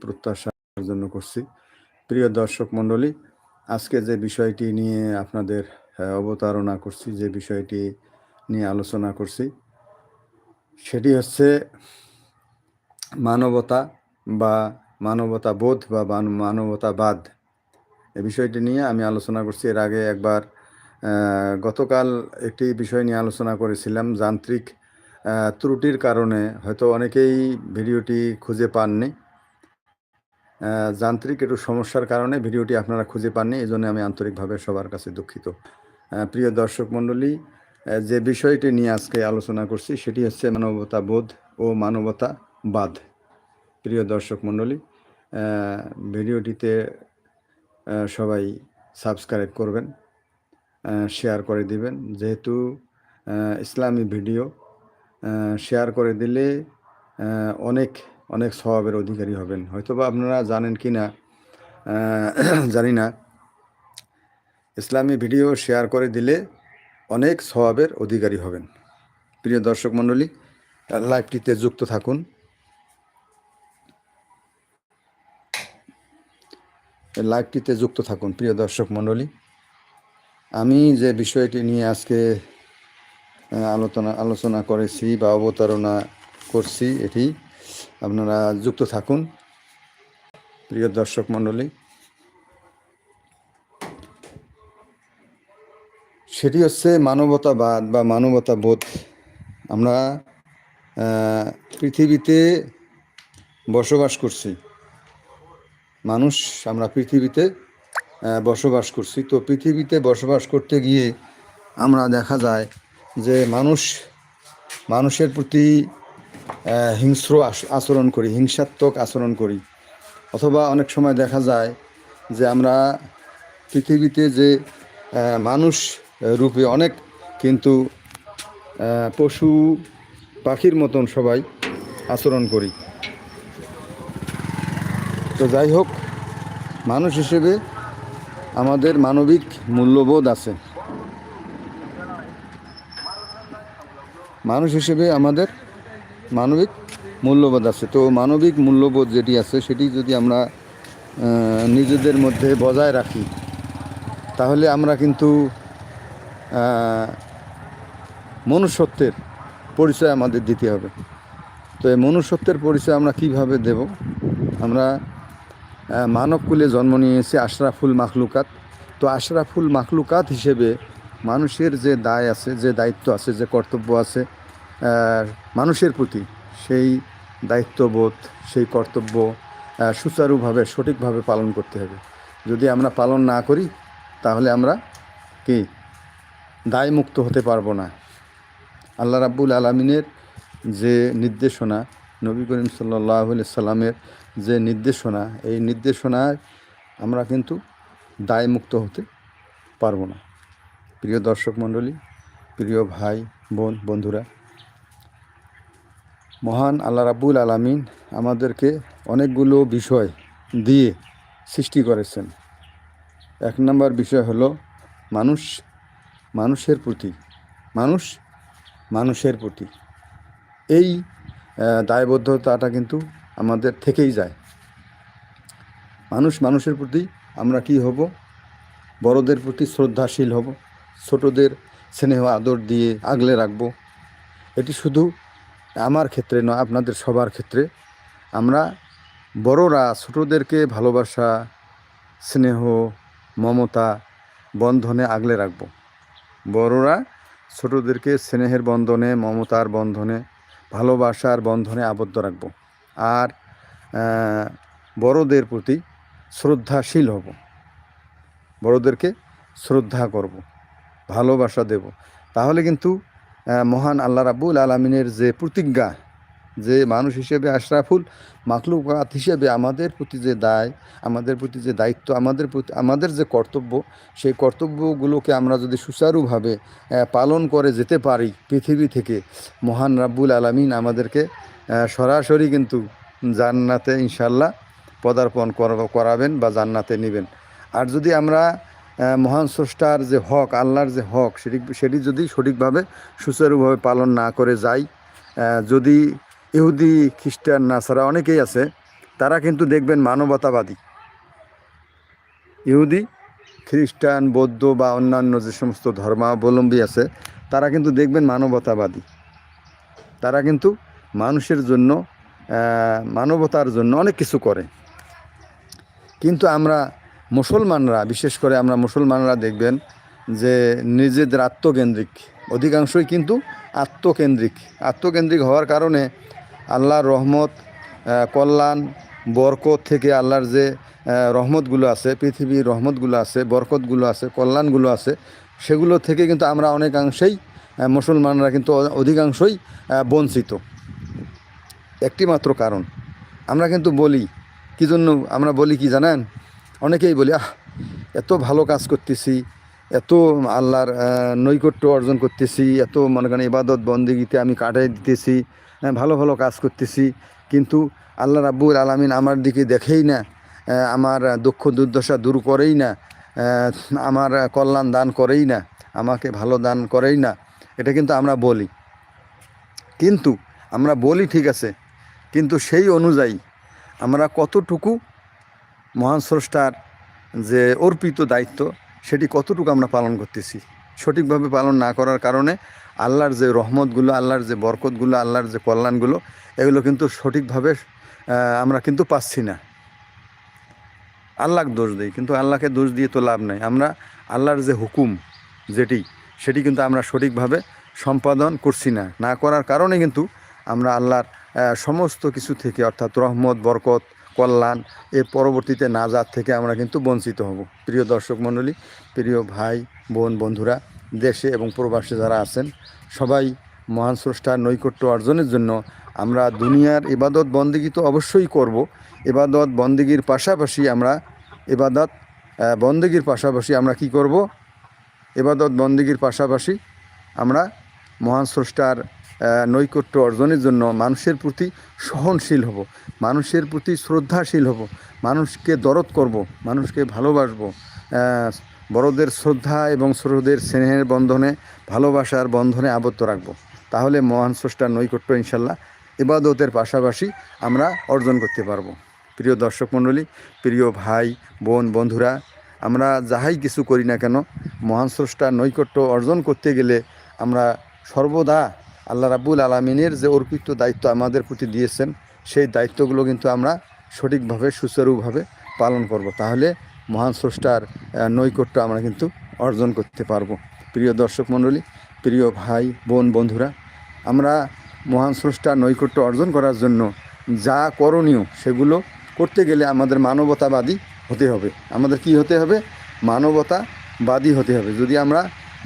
প্রত্যাশার জন্য করছি। প্রিয় দর্শক মণ্ডলী, আজকে যে বিষয়টি নিয়ে আপনাদের অবতারণা করছি, যে বিষয়টি নিয়ে আলোচনা করছি, সেটি হচ্ছে মানবতা বা মানবতা বোধ বা মান- মানবতাবাদ। এ বিষয়টি নিয়ে আমি আলোচনা করছি। এর আগে একবার গতকাল একটি বিষয় নিয়ে আলোচনা করেছিলাম, যান্ত্রিক ত্রুটির কারণে। হয়তো অনেকেই ভিডিওটি খুঁজে পাননি। যান্ত্রিক একটু সমস্যার কারণে ভিডিওটি আপনারা খুঁজে পাননি, এই জন্য আমি আন্তরিকভাবে সবার কাছে দুঃখিত। প্রিয় দর্শক মণ্ডলী যে বিষয়টি নিয়ে আজকে আলোচনা করছি, সেটি হচ্ছে মানবতা বোধ ও মানবতাবাদ প্রিয় দর্শক মণ্ডলী ভিডিওটিতে সবাই সাবস্ক্রাইব করবেন শেয়ার করে দিবেন। যেহেতু ইসলামী ভিডিও শেয়ার করে দিলে অনেক অনেক স্বভাবের অধিকারী হবেন। হয়তোবা আপনারা জানেন কি না জানি না। ইসলামী ভিডিও শেয়ার করে দিলে অনেক স্বভাবের অধিকারী হবেন। প্রিয় দর্শক মণ্ডলী লাইভটিতে যুক্ত থাকুন। লাইভটিতে যুক্ত থাকুন, প্রিয় দর্শক মণ্ডলী। আমি যে বিষয়টি নিয়ে আজকে আলোচনা আলোচনা করেছি বা অবতারণা করছি, এটি আপনারা যুক্ত থাকুন। প্রিয় দর্শক মণ্ডলী, সেটি হচ্ছে মানবতাবাদ বা মানবতাবোধ। আমরা পৃথিবীতে বসবাস করছি। মানুষ, আমরা পৃথিবীতে বসবাস করছি। তো পৃথিবীতে বসবাস করতে গিয়ে আমরা দেখা যায় যে মানুষ, মানুষের প্রতি হিংস্র আচরণ করি, হিংসাত্মক আচরণ করি। অথবা অনেক সময় দেখা যায় যে আমরা পৃথিবীতে যে মানুষ রূপে অনেক, কিন্তু পশু পাখির মতন সবাই আচরণ করি। তো যাই হোক, মানুষ হিসেবে আমাদের মানবিক মূল্যবোধ আছে। মানুষ হিসেবে আমাদের মানবিক মূল্যবোধ আছে। তো মানবিক মূল্যবোধ যেটি আছে, সেটি যদি আমরা নিজেদের মধ্যে বজায় রাখি, তাহলে আমরা কিন্তু মনুষ্যত্বের পরিচয় আমাদের দিতে হবে। তো এই মনুষ্যত্বের পরিচয় আমরা কীভাবে দেব? আমরা মানবকুলে জন্ম নিয়েছি আশরাফুল মাখলুকাত। তো আশরাফুল মাখলুকাত হিসেবে মানুষের যে দায় আছে, যে দায়িত্ব আছে, যে কর্তব্য আছে মানুষের প্রতি সেই দায়িত্ববোধ, সেই কর্তব্য সুচারুভাবে, সঠিকভাবে পালন করতে হবে। যদি আমরা পালন না করি, তাহলে আমরা কি? দায়মুক্ত হতে পারব না। আল্লাহ রাব্বুল আলমিনের যে নির্দেশনা, নবী করিম সাল্লাহ সাল্লামের যে নির্দেশনা, এই নির্দেশনায় আমরা কিন্তু দায়মুক্ত হতে পারব না। প্রিয় দর্শক মণ্ডলী, প্রিয় ভাই, বোন, বন্ধুরা মহান আল্লাহ রাব্বুল আলামিন আমাদেরকে অনেকগুলো বিষয় দিয়ে সৃষ্টি করেছেন। এক নম্বর বিষয় হলো মানুষ, মানুষের প্রতি, মানুষ মানুষের প্রতি। এই দায়বদ্ধতাটা কিন্তু আমাদের থেকেই যায়। মানুষ মানুষের প্রতি আমরা কি হব? বড়দের প্রতি শ্রদ্ধাশীল হব, ছোটদের স্নেহ আদর দিয়ে আগলে রাখব। এটি শুধু আমার ক্ষেত্রে নয়, আপনাদের সবার ক্ষেত্রে। আমরা বড়রা, ছোটদেরকে ভালোবাসা, স্নেহ, মমতা, বন্ধনে আগলে রাখব। বড়রা ছোটদেরকে স্নেহের বন্ধনে, মমতার বন্ধনে, ভালোবাসার বন্ধনে আবদ্ধ রাখব। আর বড়দের প্রতি শ্রদ্ধাশীল হব। বড়দেরকে শ্রদ্ধা করব, ভালোবাসা দেব। তাহলে কিন্তু মহান আল্লাহ রাব্বুল আলমিনের যে প্রতিজ্ঞা, যে মানুষ হিসেবে, আশরাফুল মাকলুকাত হিসেবে আমাদের প্রতি যে দায়, আমাদের প্রতি যে দায়িত্ব, আমাদের প্রতি, আমাদের যে কর্তব্য, সেই কর্তব্যগুলোকে আমরা যদি সুচারুভাবে পালন করে যেতে পারি পৃথিবী থেকে, মহান রাব্বুল আলামিন আমাদেরকে সরাসরি কিন্তু জান্নাতে ইনশাল্লাহ পদার্পণ করাবেন বা জান্নাতে নেবেন। আর যদি আমরা মহান স্রষ্টার যে হক, আল্লাহর যে হক, সেটি সেটি যদি সঠিকভাবে, সুচারুভাবে পালন না করে যাই যদি ইহুদি, খ্রিস্টান নাছাড়া অনেকেই আছে, তারা কিন্তু দেখবেন মানবতাবাদী। ইহুদি, খ্রিস্টান, বৌদ্ধ বা অন্যান্য যে সমস্ত ধর্মাবলম্বী আছে, তারা কিন্তু দেখবেন মানবতাবাদী। তারা কিন্তু মানুষের জন্য মানবতার জন্য অনেক কিছু করে। কিন্তু আমরা মুসলমানরা, বিশেষ করে আমরা মুসলমানরা দেখবেন যে নিজেদের আত্মকেন্দ্রিক, অধিকাংশই কিন্তু আত্মকেন্দ্রিক। আত্মকেন্দ্রিক হওয়ার কারণে আল্লাহর রহমত কল্যাণ, বরকত থেকে আল্লাহর যে রহমতগুলো আছে, পৃথিবীর রহমতগুলো আছে, বরকতগুলো আছে, কল্যাণগুলো আছে, সেগুলো থেকে কিন্তু আমরা অনেকাংশেই মুসলমানরা কিন্তু অধিকাংশই বঞ্চিত। একটি মাত্র কারণ, আমরা কিন্তু বলি, কী জন্য আমরা বলি কি জানেন? অনেকেই বলি আহ এত ভালো কাজ করতেছি এত আল্লাহর নৈকট্য অর্জন করতেছি এত মনে করেন ইবাদত বন্দিগিতে আমি কাটাই দিতেছি হ্যাঁ, ভালো ভালো কাজ করতেছি কিন্তু আল্লাহ রাব্বুল আলামিন আমার দিকে দেখেই না আমার দুঃখ দুর্দশা দূর করেই না আমার কল্যাণ দান করেই না আমাকে ভালো দান করেই না। এটা কিন্তু আমরা বলি। কিন্তু আমরা বলি ঠিক আছে কিন্তু সেই অনুযায়ী আমরা কতটুকু মহান স্রষ্টার যে অর্পিত দায়িত্ব, সেটি কতটুকু আমরা পালন করতেছি? সঠিকভাবে পালন না করার কারণে আল্লাহর যে রহমতগুলো, আল্লাহর যে বরকতগুলো, আল্লাহর যে কল্যাণগুলো, এগুলো কিন্তু সঠিকভাবে আমরা কিন্তু পাচ্ছি না। আল্লাহকে দোষ দিই, কিন্তু আল্লাহকে দোষ দিয়ে তো লাভ নাই। আমরা আল্লাহর যে হুকুম যেটি, সেটি কিন্তু আমরা সঠিকভাবে সম্পাদন করছি না। না করার কারণে কিন্তু আমরা আল্লাহর সমস্ত কিছু থেকে, অর্থাৎ রহমত, বরকত কল্যাণ, এর পরবর্তীতে নাজাত থেকে আমরা কিন্তু বঞ্চিত হব। প্রিয় দর্শক মণ্ডলী, প্রিয় ভাই, বোন, বন্ধুরা, দেশে এবং প্রবাসে যারা আছেন, সবাই মহান স্রষ্টার নৈকট্য অর্জনের জন্য আমরা দুনিয়ার ইবাদত বন্দিগি তো অবশ্যই করব। ইবাদত বন্দিগির পাশাপাশি আমরা, ইবাদত বন্দেগীর পাশাপাশি আমরা কি করব? এবাদত বন্দেগীর পাশাপাশি আমরা মহান স্রষ্টার নৈকট্য অর্জনের জন্য মানুষের প্রতি সহনশীল হব, মানুষের প্রতি শ্রদ্ধাশীল হব, মানুষকে দরদ করব, মানুষকে ভালোবাসবো। বড়দের শ্রদ্ধা এবং ছোটদের স্নেহের বন্ধনে, ভালোবাসার বন্ধনে আবদ্ধ রাখব। তাহলে মহান স্রষ্টার নৈকট্য ইনশাল্লাহ ইবাদতের পাশাপাশি আমরা অর্জন করতে পারব। প্রিয় দর্শক মণ্ডলী, প্রিয় ভাই, বোন, বন্ধুরা, আমরা যাহাই কিছু করি না কেন, মহান স্রষ্টার নৈকট্য অর্জন করতে গেলে আমরা সর্বদা আল্লাহ রাব্বুল আলমিনের যে অর্পিত দায়িত্ব আমাদের প্রতি দিয়েছেন, সেই দায়িত্বগুলো কিন্তু আমরা সঠিকভাবে, সুচারুভাবে পালন করব। তাহলে মহান স্রষ্টার নৈকট্য আমরা কিন্তু অর্জন করতে পারব। প্রিয় দর্শক মণ্ডলী, প্রিয় ভাই, বোন, বন্ধুরা, আমরা মহান স্রষ্টার নৈকট্য অর্জন করার জন্য যা করণীয় সেগুলো করতে গেলে আমাদের মানবতাবাদী হতে হবে। আমাদের কি হতে হবে? মানবতাবাদী হতে হবে। যদি আমরা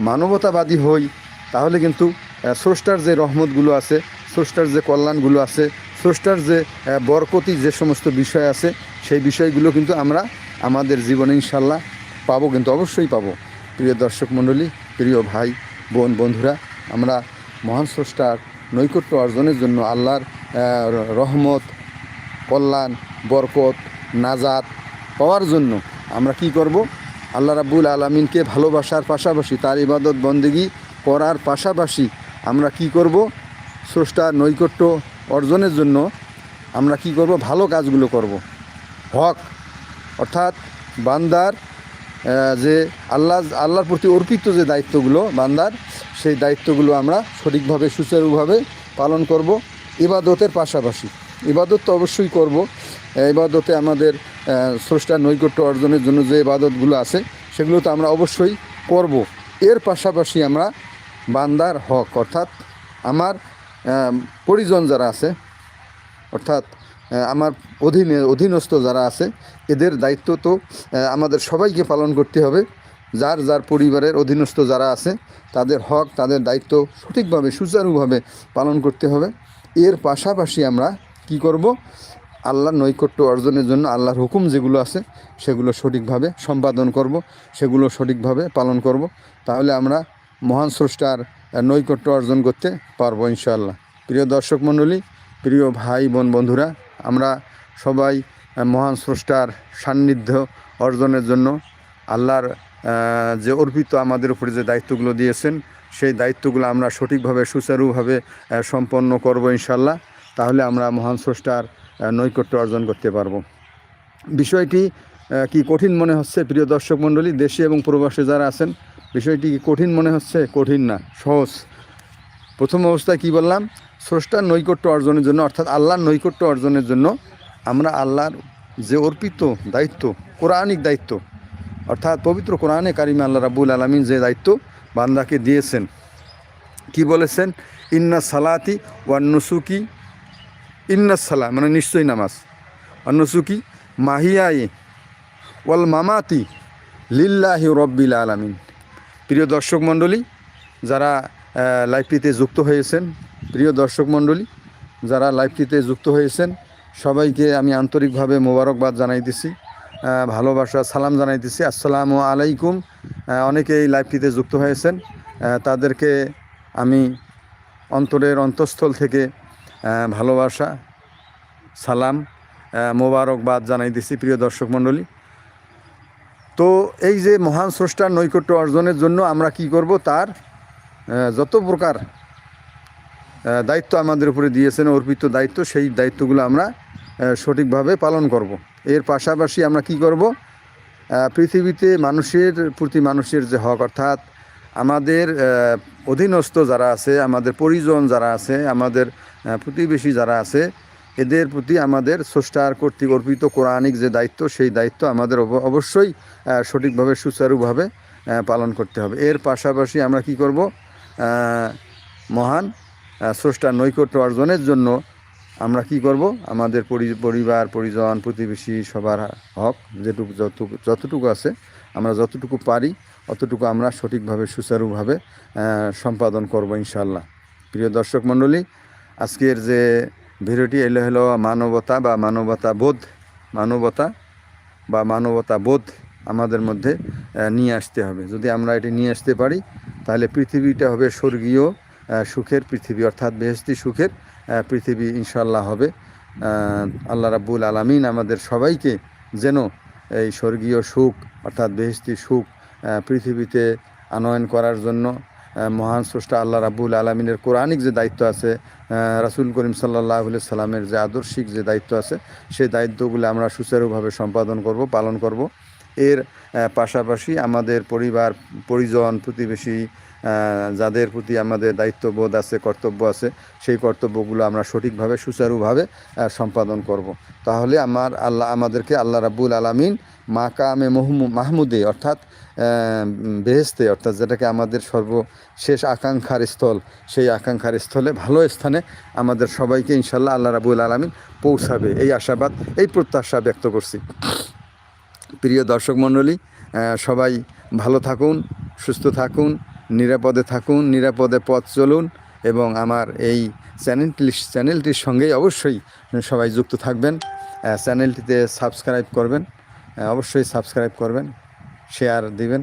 মানবতাবাদী হই, তাহলে কিন্তু স্রষ্টার যে রহমতগুলো আছে, স্রষ্টার যে কল্যাণগুলো আছে, স্রষ্টার যে বরকতি যে সমস্ত বিষয় আছে, সেই বিষয়গুলো কিন্তু আমরা আমাদের জীবনে ইনশাল্লাহ পাবো, কিন্তু অবশ্যই পাবো। প্রিয় দর্শক মণ্ডলী, প্রিয় ভাই, বোন, বন্ধুরা, আমরা মহান স্রষ্টার নৈকট্য অর্জনের জন্য আল্লাহর রহমত, কল্যাণ, বরকত, নাজাত পাওয়ার জন্য আমরা কি করব? আল্লাহ রাব্বুল আলমিনকে ভালোবাসার পাশাপাশি তার ইবাদত বন্দেগি করার পাশাপাশি আমরা কি করব? স্রষ্টার নৈকট্য অর্জনের জন্য আমরা কি করব? ভালো কাজগুলো করব। হক অর্থাৎ বান্দার যে আল্লাহ আল্লাহর প্রতি অর্পিত যে দায়িত্বগুলো বান্দার সেই দায়িত্বগুলো আমরা সঠিকভাবে সুচারুভাবে পালন করব। ইবাদতের পাশাপাশি। ইবাদত তো অবশ্যই করব। ইবাদতে আমাদের আহ, স্রষ্টার নৈকট্য অর্জনের জন্য যে ইবাদতগুলো আছে সেগুলো তো আমরা অবশ্যই করব। এর পাশাপাশি আমরা বান্দার হক, অর্থাৎ আমার পরিজন যারা আছে, অর্থাৎ আমার অধীনে, অধীনস্থ যারা আছে, এদের দায়িত্ব তো আমাদের সবাইকে পালন করতে হবে। যার যার পরিবারের অধীনস্থ যারা আছে, তাদের হক, তাদের দায়িত্ব সঠিকভাবে, সুচারুভাবে পালন করতে হবে। এর পাশাপাশি আমরা কি করব? আল্লাহর নৈকট্য অর্জনের জন্য আল্লাহর হুকুম যেগুলো আছে, সেগুলো সঠিকভাবে সম্পাদন করব, সেগুলো সঠিকভাবে পালন করব। তাহলে আমরা মহান স্রষ্টার নৈকট্য অর্জন করতে পারব ইনশাল্লাহ প্রিয় দর্শক মণ্ডলী, প্রিয় ভাই বোন বন্ধুরা, আমরা সবাই মহান স্রষ্টার সান্নিধ্য অর্জনের জন্য আল্লাহর যে অর্পিত আমাদের উপরে যে দায়িত্বগুলো দিয়েছেন, সেই দায়িত্বগুলো আমরা সঠিকভাবে, সুচারুভাবে সম্পন্ন করব ইনশাল্লাহ তাহলে আমরা মহান স্রষ্টার নৈকট্য অর্জন করতে পারব। বিষয়টি কি কঠিন মনে হচ্ছে, প্রিয় দর্শক মণ্ডলী, দেশে এবং প্রবাসে যারা আছেন বিষয়টি কি কঠিন মনে হচ্ছে? কঠিন না, সহজ। প্রথম অবস্থায় কি বললাম? স্রষ্টার নৈকট্য অর্জনের জন্য, অর্থাৎ আল্লাহর নৈকট্য অর্জনের জন্য আমরা আল্লাহর যে অর্পিত দায়িত্ব কোরআনিক দায়িত্ব, অর্থাৎ পবিত্র কোরআনে কারিমে আল্লাহ রাবুল আলমিন যে দায়িত্ব বান্দাকে দিয়েছেন। কি বলেছেন? ইন্না সালাতি ওয়ান নুসুকি, ইন্না সালা মানে নিশ্চয়ই নামাজ। অন্নসুকি মাহিয়াই ওয়াল মামাতি লিল্লাহি রব্বিল আলামিন। প্রিয় দর্শক মণ্ডলী, যারা লাইভটিতে যুক্ত হয়েছেন, প্রিয় দর্শক মণ্ডলী, যারা লাইভটিতে যুক্ত হয়েছেন, সবাইকে আমি আন্তরিকভাবে মোবারকবাদ জানাইতেছি ভালোবাসা, সালাম জানাইতেছি। আসসালামু আলাইকুম। অনেকে এই লাইভটিতে যুক্ত হয়েছেন তাদেরকে আমি অন্তরের অন্তঃস্থল থেকে ভালোবাসা, সালাম মোবারকবাদ জানাইতেছি, প্রিয় দর্শক মণ্ডলী। তো এই যে মহান স্রষ্টার নৈকট্য অর্জনের জন্য আমরা কি করব তার যত প্রকার দায়িত্ব আমাদের উপরে দিয়েছেন, অর্পিত দায়িত্ব, সেই দায়িত্বগুলো আমরা সঠিকভাবে পালন করব। এর পাশাপাশি আমরা কি করব পৃথিবীতে মানুষের প্রতি মানুষের যে হক, অর্থাৎ আমাদের অধীনস্থ যারা আছে, আমাদের পরিজন যারা আছে, আমাদের প্রতিবেশী যারা আছে এদের প্রতি আমাদের স্রষ্টার কর্তৃক অর্পিত কোরআনিক যে দায়িত্ব, সেই দায়িত্ব আমাদের অবশ্যই সঠিকভাবে, সুচারুভাবে পালন করতে হবে। এর পাশাপাশি আমরা কি করব? মহান স্রষ্টার নৈকট্য অর্জনের জন্য আমরা কি করব? আমাদের পরিবার, পরিজন, প্রতিবেশী, সবার হক যেটুকু, যতটুকু যতটুকু আছে আমরা যতটুকু পারি, অতটুকু আমরা সঠিকভাবে, সুচারুভাবে সম্পাদন করব ইনশাল্লাহ প্রিয় দর্শক মণ্ডলী, আজকের যে ভিডিওটি এলো হলো মানবতা বা মানবতা বোধ, মানবতা বা মানবতা বোধ আমাদের মধ্যে নিয়ে আসতে হবে। যদি আমরা এটি নিয়ে আসতে পারি, তাহলে পৃথিবীটা হবে স্বর্গীয় সুখের পৃথিবী। অর্থাৎ বেহেস্তি সুখের পৃথিবী ইনশাল্লাহ হবে। আল্লাহ রাব্বুল আলামিন আমাদের সবাইকে যেন এই স্বর্গীয় সুখ, অর্থাৎ বেহেস্তি সুখ পৃথিবীতে আনয়ন করার জন্য মহান স্রষ্টা আল্লাহ রাবুল আলমিনের কোরআনিক যে দায়িত্ব আছে রাসুল করিম সাল্লাহ সাল্লামের যে আদর্শিক যে দায়িত্ব আছে, সেই দায়িত্বগুলো আমরা সুচারুভাবে সম্পাদন করব, পালন করব। এর পাশাপাশি আমাদের পরিবার, পরিজন, প্রতিবেশী যাদের প্রতি আমাদের দায়িত্ববোধ আছে, কর্তব্য আছে, সেই কর্তব্যগুলো আমরা সঠিকভাবে, সুচারুভাবে সম্পাদন করব। তাহলে আমার আল্লাহ, আমাদেরকে আল্লাহ রাব্বুল আলামিন মাকামে মহমু, মাহমুদে, অর্থাৎ বেহেস্তে অর্থাৎ যেটাকে আমাদের সর্বশেষ আকাঙ্ক্ষার স্থল, সেই আকাঙ্ক্ষার স্থলে, ভালো স্থানে আমাদের সবাইকে ইনশাল্লাহ আল্লাহ রাবুল আলমিন পৌঁছাবে। এই আশাবাদ, এই প্রত্যাশা ব্যক্ত করছি। প্রিয় দর্শক মণ্ডলী সবাই ভালো থাকুন, সুস্থ থাকুন। নিরাপদে থাকুন, নিরাপদে পথ চলুন এবং আমার এই চ্যানেলটি, চ্যানেলটির সঙ্গেই অবশ্যই সবাই যুক্ত থাকবেন। চ্যানেলটিতে সাবস্ক্রাইব করবেন অবশ্যই সাবস্ক্রাইব করবেন, শেয়ার দিবেন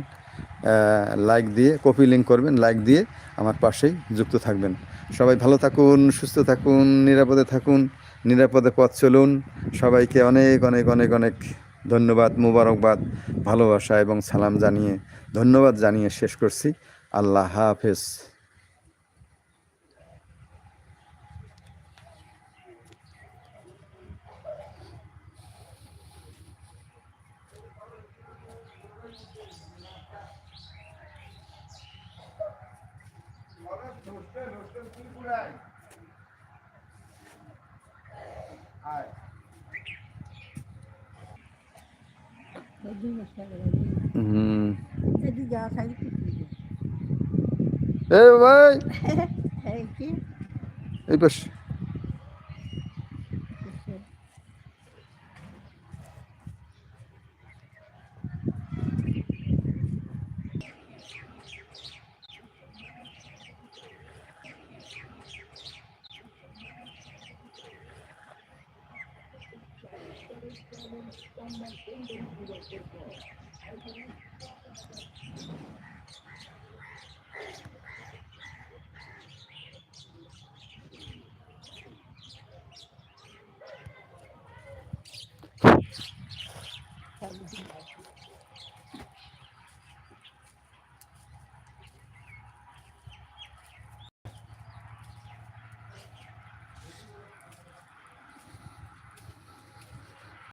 লাইক দিয়ে, কপি লিঙ্ক করবেন, লাইক দিয়ে আমার পাশেই যুক্ত থাকবেন। সবাই ভালো থাকুন, সুস্থ থাকুন, নিরাপদে থাকুন, নিরাপদে পথ চলুন। সবাইকে অনেক অনেক অনেক অনেক ধন্যবাদ, মুবারকবাদ, ভালোবাসা এবং সালাম জানিয়ে, ধন্যবাদ জানিয়ে শেষ করছি। আল্লাহ হাফেজ। হুম। এ ভাই এই পাশে